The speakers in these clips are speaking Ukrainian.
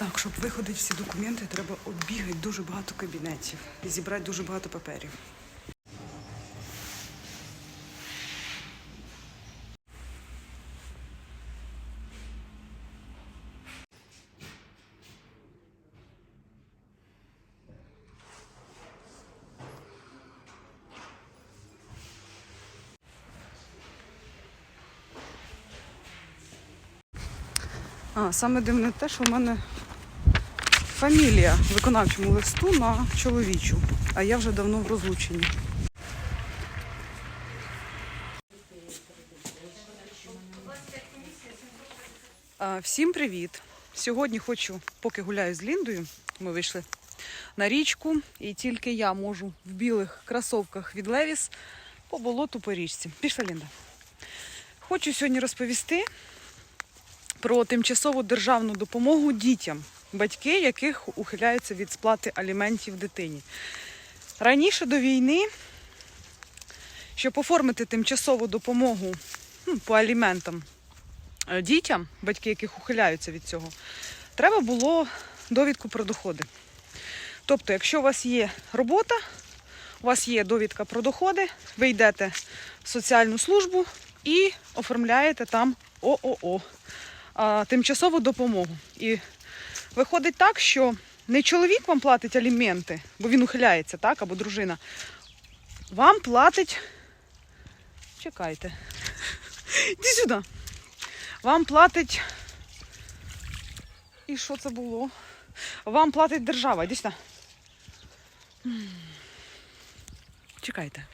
Так, щоб виходити всі документи, треба оббігати дуже багато кабінетів і зібрати дуже багато паперів. А, саме дивне те, що в мене фамілія в виконавчому листу на чоловічу, а я вже давно в розлученні. Всім привіт! Сьогодні хочу, поки гуляю з Ліндою, ми вийшли на річку, і тільки я можу в білих кросовках від Левіс по болоту по річці. Пішла Лінда. Хочу сьогодні розповісти про тимчасову державну допомогу дітям, батьки яких ухиляються від сплати аліментів дитині. Раніше до війни, щоб оформити тимчасову допомогу ну, по аліментам е, дітям, батьки яких ухиляються від цього, треба було довідку про доходи. Тобто, якщо у вас є робота, у вас є довідка про доходи, ви йдете в соціальну службу і оформляєте там ООО тимчасову допомогу. І виходить так, що не чоловік вам платить аліменти, бо він ухиляється, так, або дружина. Вам платить. Чекайте. Іди сюди. Вам платить. І що це було? Вам платить держава. Іди сюди. Чекайте.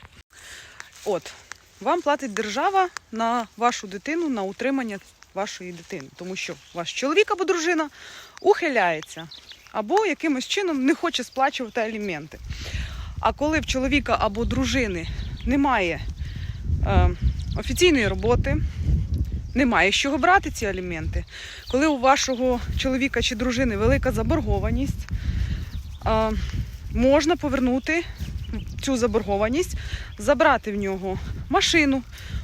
От, вам платить держава на вашу дитину, на утримання вашої дитини, тому що ваш чоловік або дружина ухиляється або якимось чином не хоче сплачувати аліменти. А коли в чоловіка або дружини немає е, офіційної роботи, немає з чого брати ці аліменти, коли у вашого чоловіка чи дружини велика заборгованість, е, можна повернути цю заборгованість, забрати в нього машину,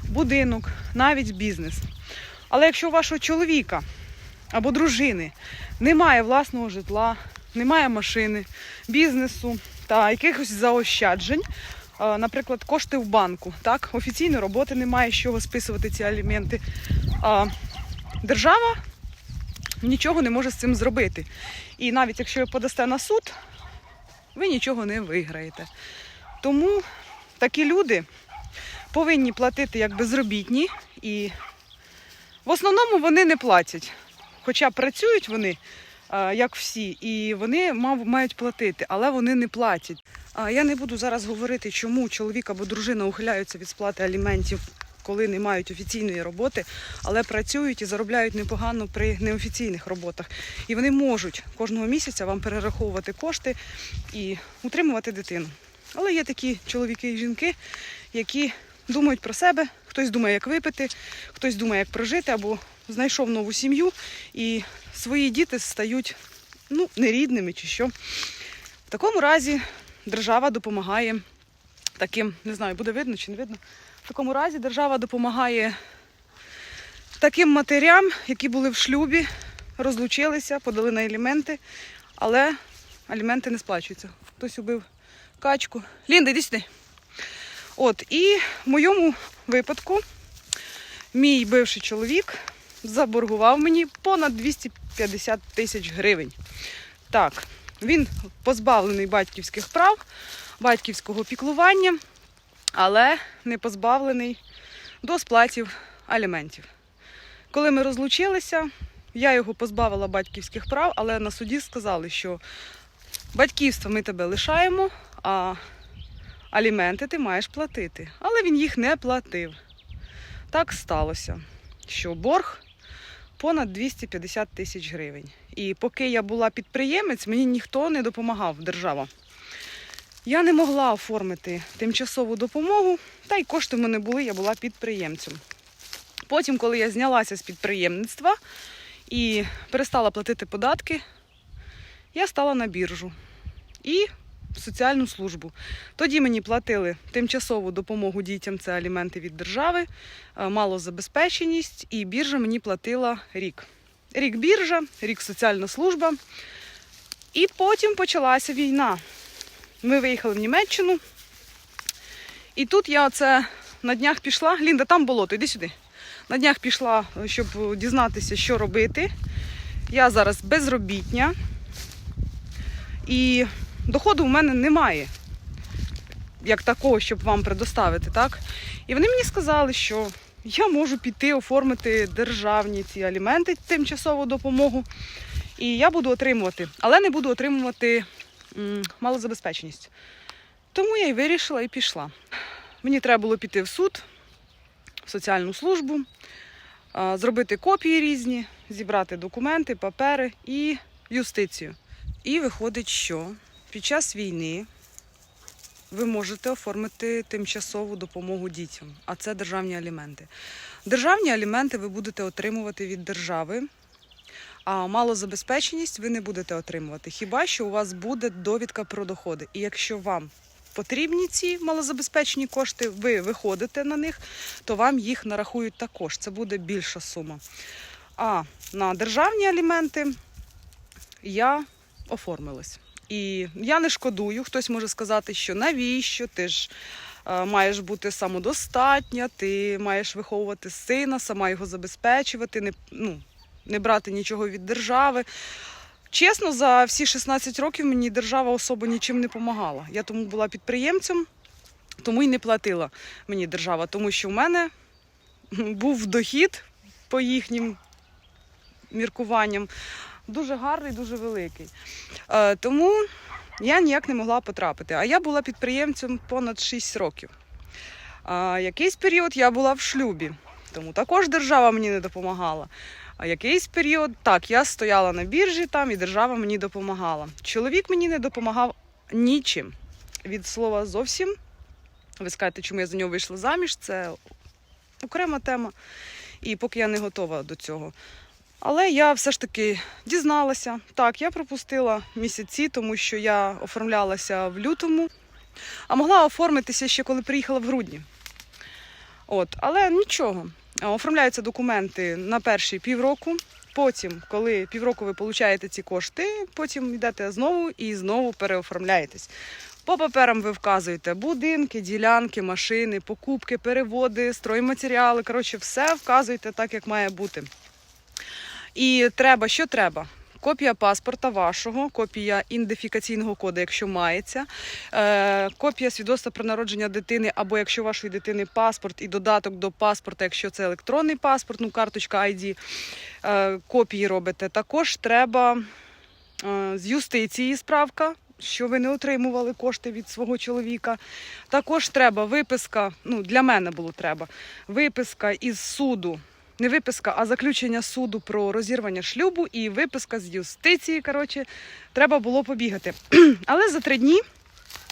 будинок, навіть бізнес. Але якщо у вашого чоловіка або дружини немає власного житла, немає машини, бізнесу та якихось заощаджень, е, наприклад, кошти в банку, так, офіційної роботи немає з чого списувати ці аліменти, держава нічого не може з цим зробити. І навіть якщо ви подасте на суд, ви нічого не виграєте. Тому такі люди повинні платити як безробітні і в основному вони не платять. Хоча працюють вони, як всі, і вони мають платити, але вони не платять. Я не буду зараз говорити, чому чоловік або дружина ухиляються від сплати аліментів, коли не мають офіційної роботи, але працюють і заробляють непогано при неофіційних роботах. І вони можуть кожного місяця вам перераховувати кошти і утримувати дитину. Але є такі чоловіки і жінки, які думають про себе, хтось думає, як випити, хтось думає, як прожити, або знайшов нову сім'ю, і свої діти стають ну, нерідними чи що. В такому разі держава допомагає таким, не знаю, буде видно чи не видно. В такому разі держава допомагає таким матерям, які були в шлюбі, розлучилися, подали на аліменти, але аліменти не сплачуються. Хтось убив качку. Лінда, йди сюди. От, і в моєму випадку мій бивший чоловік заборгував мені понад 250 тисяч гривень. Так, він позбавлений батьківських прав, батьківського піклування, але не позбавлений до сплатів аліментів. Коли ми розлучилися, я його позбавила батьківських прав, але на суді сказали, що батьківство ми тебе лишаємо, а аліменти ти маєш платити. Але він їх не платив. Так сталося, що борг понад 250 тисяч гривень. І поки я була підприємець, мені ніхто не допомагав, держава. Я не могла оформити тимчасову допомогу, та й кошти в мене були, я була підприємцем. Потім, коли я знялася з підприємництва і перестала платити податки, я стала на біржу. І соціальну службу. Тоді мені платили тимчасову допомогу дітям, це аліменти від держави, е, малозабезпеченість, і біржа мені платила рік. рік біржа, рік соціальна служба. І потім почалася війна. Ми виїхали в Німеччину. І тут я оце на днях пішла. Лінда, там болото, іди сюди. На днях пішла, щоб дізнатися, що робити. Я зараз безробітня. І доходу в мене немає, як такого, щоб вам предоставити, так? І вони мені сказали, що я можу піти оформити державні ці аліменти, тимчасову допомогу. І я буду отримувати, але не буду отримувати малозабезпеченість. Тому я й вирішила і пішла. Мені треба було піти в суд, в соціальну службу, зробити копії різні, зібрати документи, папери і юстицію. І виходить, що під час війни ви можете оформити тимчасову допомогу дітям, а це державні аліменти. Державні аліменти ви будете отримувати від держави, а малозабезпеченість ви не будете отримувати. Хіба що у вас буде довідка про доходи. І якщо вам потрібні ці малозабезпечені кошти, ви виходите на них, то вам їх нарахують також. Це буде більша сума. А на державні аліменти я оформилась. І я не шкодую. Хтось може сказати, що навіщо ти ж е, маєш бути самодостатня, ти маєш виховувати сина, сама його забезпечувати, не, ну, не брати нічого від держави. Чесно, за всі 16 років мені держава особо нічим не допомагала. Я тому була підприємцем, тому й не платила мені держава, тому що в мене був дохід по їхнім міркуванням дуже гарний, дуже великий. Е, Тому я ніяк не могла потрапити. А я була підприємцем понад 6 років. А якийсь період я була в шлюбі, тому також держава мені не допомагала. А якийсь період, так, я стояла на біржі там і держава мені допомагала. Чоловік мені не допомагав нічим. Від слова зовсім. Ви скажете, чому я за нього вийшла заміж, це окрема тема. І поки я не готова до цього. Але я все ж таки дізналася. Так, я пропустила місяці, тому що я оформлялася в лютому, а могла оформитися ще коли приїхала в грудні. От, але нічого. Оформляються документи на перші півроку. Потім, коли півроку ви получаєте ці кошти, потім йдете знову і знову переоформляєтесь. По паперам ви вказуєте будинки, ділянки, машини, покупки, переводи, стройматеріали. Коротше, все вказуєте так, як має бути. І треба, що треба? Копія паспорта вашого, копія ідентифікаційного коду, якщо мається, е, копія свідоцтва про народження дитини, або якщо вашої дитини паспорт і додаток до паспорта, якщо це електронний паспорт, ну карточка ID, е, копії робите. Також треба е, з юстиції справка. Що ви не отримували кошти від свого чоловіка. Також треба виписка, ну для мене було треба, виписка із суду не виписка, а заключення суду про розірвання шлюбу і виписка з юстиції. Коротше, треба було побігати. Але за три дні.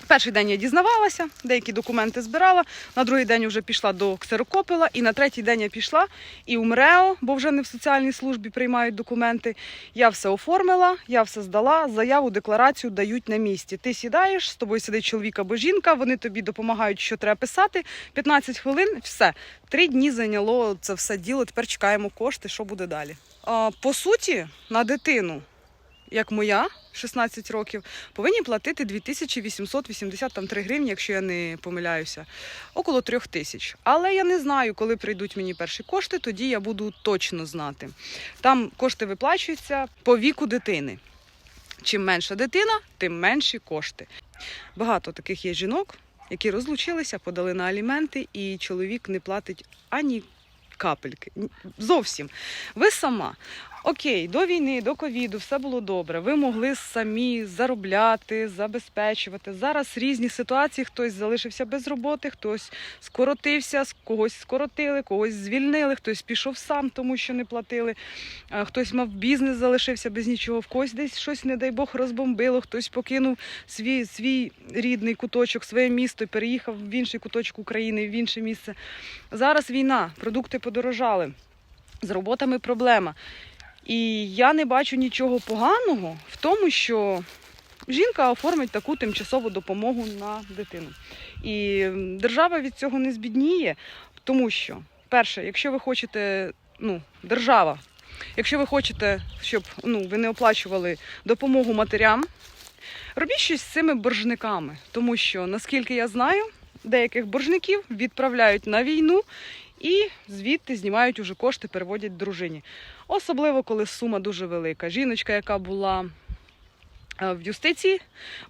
Перший день я дізнавалася, деякі документи збирала. На другий день вже пішла до ксерокопила, і на третій день я пішла і у МРЕО, бо вже не в соціальній службі приймають документи. Я все оформила, я все здала, заяву, декларацію дають на місці. Ти сідаєш, з тобою сидить чоловік або жінка, вони тобі допомагають, що треба писати. 15 хвилин, все. Три дні зайняло це все діло. Тепер чекаємо кошти, що буде далі. По суті, на дитину як моя, 16 років, повинні платити 2883 гривні, якщо я не помиляюся, около 3 тисяч. Але я не знаю, коли прийдуть мені перші кошти, тоді я буду точно знати. Там кошти виплачуються по віку дитини. Чим менша дитина, тим менші кошти. Багато таких є жінок, які розлучилися, подали на аліменти, і чоловік не платить ані капельки. Зовсім. Ви сама. Окей, до війни, до ковіду все було добре. Ви могли самі заробляти, забезпечувати. Зараз різні ситуації. Хтось залишився без роботи, хтось скоротився, когось скоротили, когось звільнили, хтось пішов сам, тому що не платили. Хтось мав бізнес, залишився без нічого. В когось десь щось, не дай Бог, розбомбило, хтось покинув свій, свій рідний куточок, своє місто переїхав в інший куточок України, в інше місце. Зараз війна, продукти подорожали, з роботами проблема. І я не бачу нічого поганого в тому, що жінка оформить таку тимчасову допомогу на дитину. І держава від цього не збідніє, тому що, перше, якщо ви хочете, ну, держава якщо ви хочете, щоб ну, ви не оплачували допомогу матерям, робіть щось з цими боржниками, тому що, наскільки я знаю, деяких боржників відправляють на війну і звідти знімають уже кошти, переводять дружині. Особливо, коли сума дуже велика. Жіночка, яка була е, в юстиції,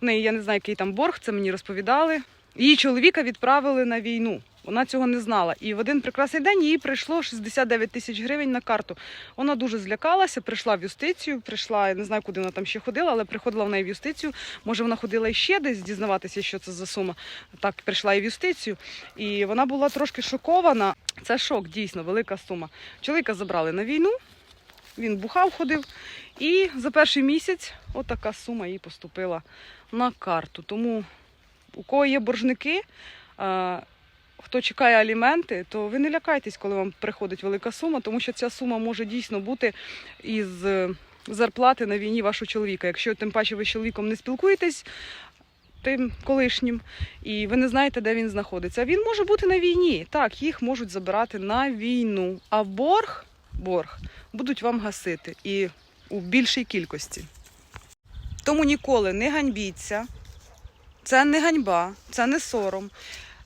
в неї я не знаю, який там борг, це мені розповідали. Її чоловіка відправили на війну. Вона цього не знала. І в один прекрасний день їй прийшло 69 тисяч гривень на карту. Вона дуже злякалася, прийшла в юстицію, прийшла, я не знаю, куди вона там ще ходила, але приходила в неї в юстицію. Може, вона ходила іще десь дізнаватися, що це за сума. Так, прийшла і в юстицію. І вона була трошки шокована. Це шок, дійсно, велика сума. Чоловіка забрали на війну, він бухав, ходив. І за перший місяць отака сума їй поступила на карту. Тому у кого є боржники, е, хто чекає аліменти, то ви не лякайтесь, коли вам приходить велика сума, тому що ця сума може дійсно бути із е, зарплати на війні вашого чоловіка. Якщо тим паче ви з чоловіком не спілкуєтесь. Тим колишнім, і ви не знаєте, де він знаходиться. Він може бути на війні. Так, їх можуть забирати на війну. А борг, борг будуть вам гасити і у більшій кількості. Тому ніколи не ганьбіться. Це не ганьба, це не сором.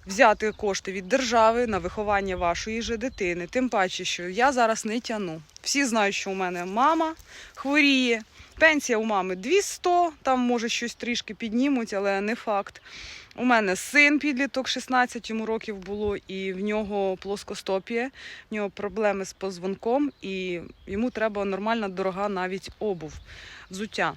Взяти кошти від держави на виховання вашої же дитини. Тим паче, що я зараз не тяну. Всі знають, що у мене мама хворіє. Пенсія у мами 200, там може щось трішки піднімуть, але не факт. У мене син підліток 16 йому років було, і в нього плоскостопія, в нього проблеми з позвонком, і йому треба нормальна, дорога навіть обув, взуття.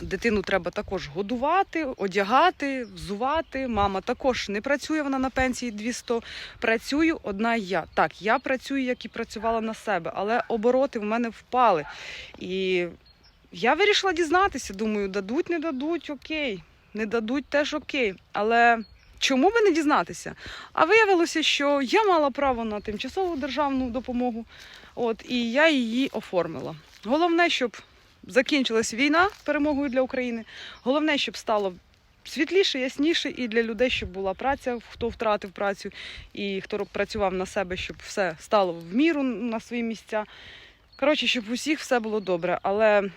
Дитину треба також годувати, одягати, взувати. Мама також не працює, вона на пенсії 200. Працюю одна я. Так, я працюю, як і працювала на себе, але обороти в мене впали. І я вирішила дізнатися. Думаю, дадуть, не дадуть, окей. Не дадуть теж окей. Але чому би не дізнатися? А виявилося, що я мала право на тимчасову державну допомогу. От, і я її оформила. Головне, щоб закінчилась війна перемогою для України. Головне, щоб стало світліше, ясніше, і для людей, щоб була праця, хто втратив працю, і хто працював на себе, щоб все стало в міру на свої місця. Коротше, щоб у всіх все було добре. Але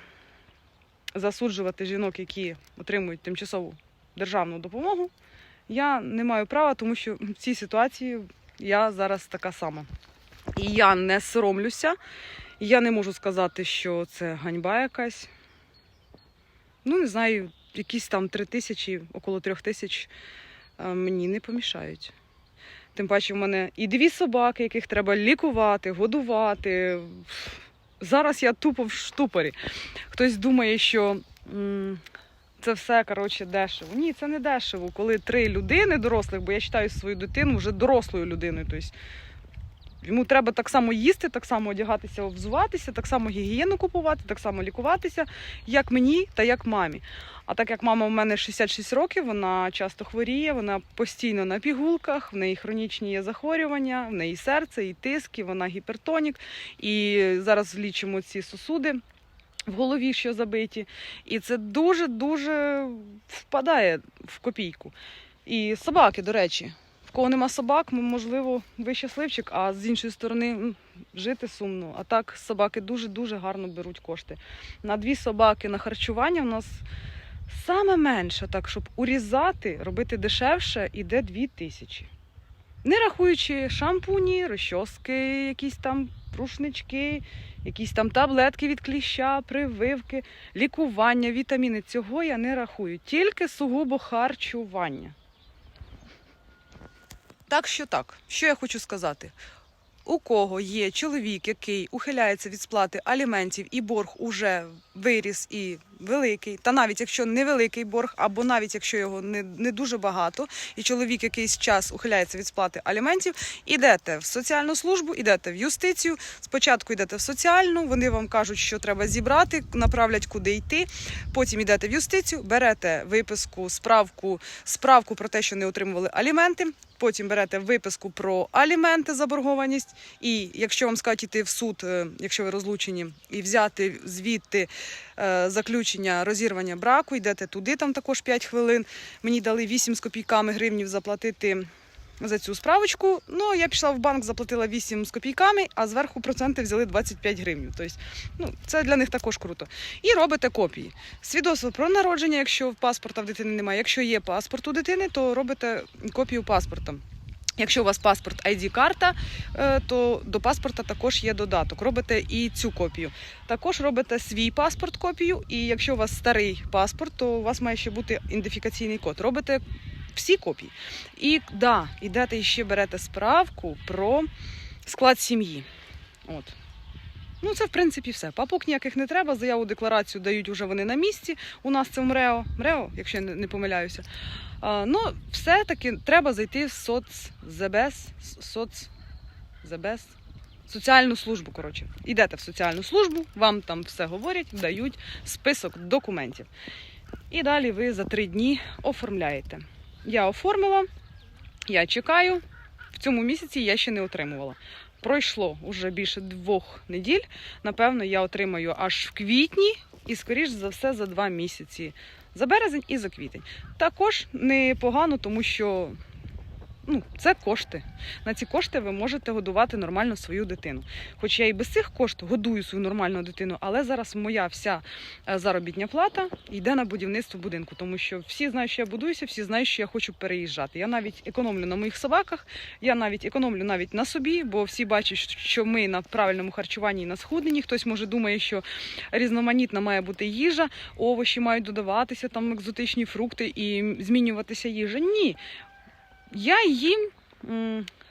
засуджувати жінок, які отримують тимчасову державну допомогу, я не маю права, тому що в цій ситуації я зараз така сама. І я не соромлюся. Я не можу сказати, що це ганьба якась. Ну, не знаю, якісь там три тисячі, около трьох тисяч е, мені не помішають. Тим паче, в мене і дві собаки, яких треба лікувати, годувати. Зараз я тупо в штупорі. Хтось думає, що це все коротше, дешево. Ні, це не дешево. Коли три людини дорослих, бо я вважаю свою дитину вже дорослою людиною. Тобто Йому треба так само їсти, так само одягатися, взуватися, так само гігієну купувати, так само лікуватися, як мені та як мамі. А так як мама в мене 66 років, вона часто хворіє, вона постійно на пігулках, в неї хронічні є захворювання, в неї серце, і тиск, і вона гіпертонік. І зараз лічимо ці сосуди в голові, що забиті. І це дуже-дуже впадає в копійку. І собаки, до речі. Кого нема собак, ми, можливо, ви щасливчик, а з іншої сторони жити сумно. А так собаки дуже-дуже гарно беруть кошти. На дві собаки на харчування в нас саме менше, так, щоб урізати, робити дешевше, іде дві тисячі. Не рахуючи шампуні, розчоски, якісь там рушнички, якісь там таблетки від кліща, прививки, лікування, вітаміни. Цього я не рахую, тільки сугубо харчування. Так що так, що я хочу сказати. У кого є чоловік, який ухиляється від сплати аліментів, і борг уже виріс і великий, та навіть якщо невеликий борг, або навіть якщо його не, не дуже багато, і чоловік якийсь час ухиляється від сплати аліментів, ідете в соціальну службу, ідете в юстицію. Спочатку йдете в соціальну, вони вам кажуть, що треба зібрати, направлять куди йти. Потім йдете в юстицію, берете виписку, справку, справку про те, що не отримували аліменти. Потім берете виписку про аліменти, заборгованість. І якщо вам скажуть йти в суд, е, якщо ви розлучені, і взяти звідти заключення розірвання браку, йдете туди, там також 5 хвилин. Мені дали 8 з копійками гривнів заплатити за цю справочку. Ну, я пішла в банк, заплатила 8 з копійками, а зверху проценти взяли 25 гривень. Тобто, ну, це для них також круто. І робите копії. Свідоцтво про народження, якщо паспорта в дитини немає. Якщо є паспорт у дитини, то робите копію паспорта. Якщо у вас паспорт ID-карта, е, то до паспорта також є додаток. Робите і цю копію. Також робите свій паспорт копію, і якщо у вас старий паспорт, то у вас має ще бути ідентифікаційний код. Робите всі копії. І да, ідете і ще берете справку про склад сім'ї. От. Ну, це в принципі все. Папок ніяких не треба. Заяву декларацію дають вже вони на місці. У нас це в МРЕО, МРЕО, якщо я не помиляюся. А, ну, все-таки треба зайти в соцзебес, соцзебес, соціальну службу. Коротше, ідете в соціальну службу, вам там все говорять, дають список документів. І далі ви за три дні оформляєте. Я оформила, я чекаю. В цьому місяці я ще не отримувала. Пройшло вже більше двох неділь. Напевно, я отримаю аж в квітні і, скоріш за все, за два місяці. За березень і за квітень. Також непогано, тому що ну, це кошти. На ці кошти ви можете годувати нормально свою дитину. Хоч я і без цих коштів годую свою нормальну дитину, але зараз моя вся е, заробітня плата йде на будівництво будинку, тому що всі знають, що я будуюся, всі знають, що я хочу переїжджати. Я навіть економлю на моїх собаках, я навіть економлю навіть на собі, бо всі бачать, що ми на правильному харчуванні і на схудненні. Хтось може думає, що різноманітна має бути їжа, овочі мають додаватися, там екзотичні фрукти і змінюватися їжа. Ні. Я їм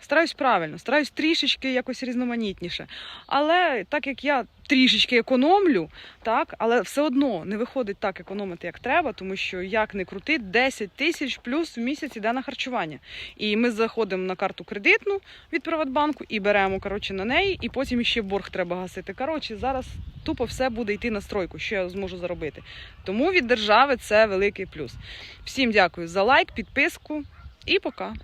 стараюсь правильно, стараюсь трішечки якось різноманітніше. Але так як я трішечки економлю, так, але все одно не виходить так економити, як треба, тому що як не крути, 10 тисяч плюс в місяць іде на харчування. І ми заходимо на карту кредитну від Приватбанку і беремо коротше, на неї, і потім ще борг треба гасити. Коротше, зараз тупо все буде йти на стройку, що я зможу заробити. Тому від держави це великий плюс. Всім дякую за лайк, підписку і пока.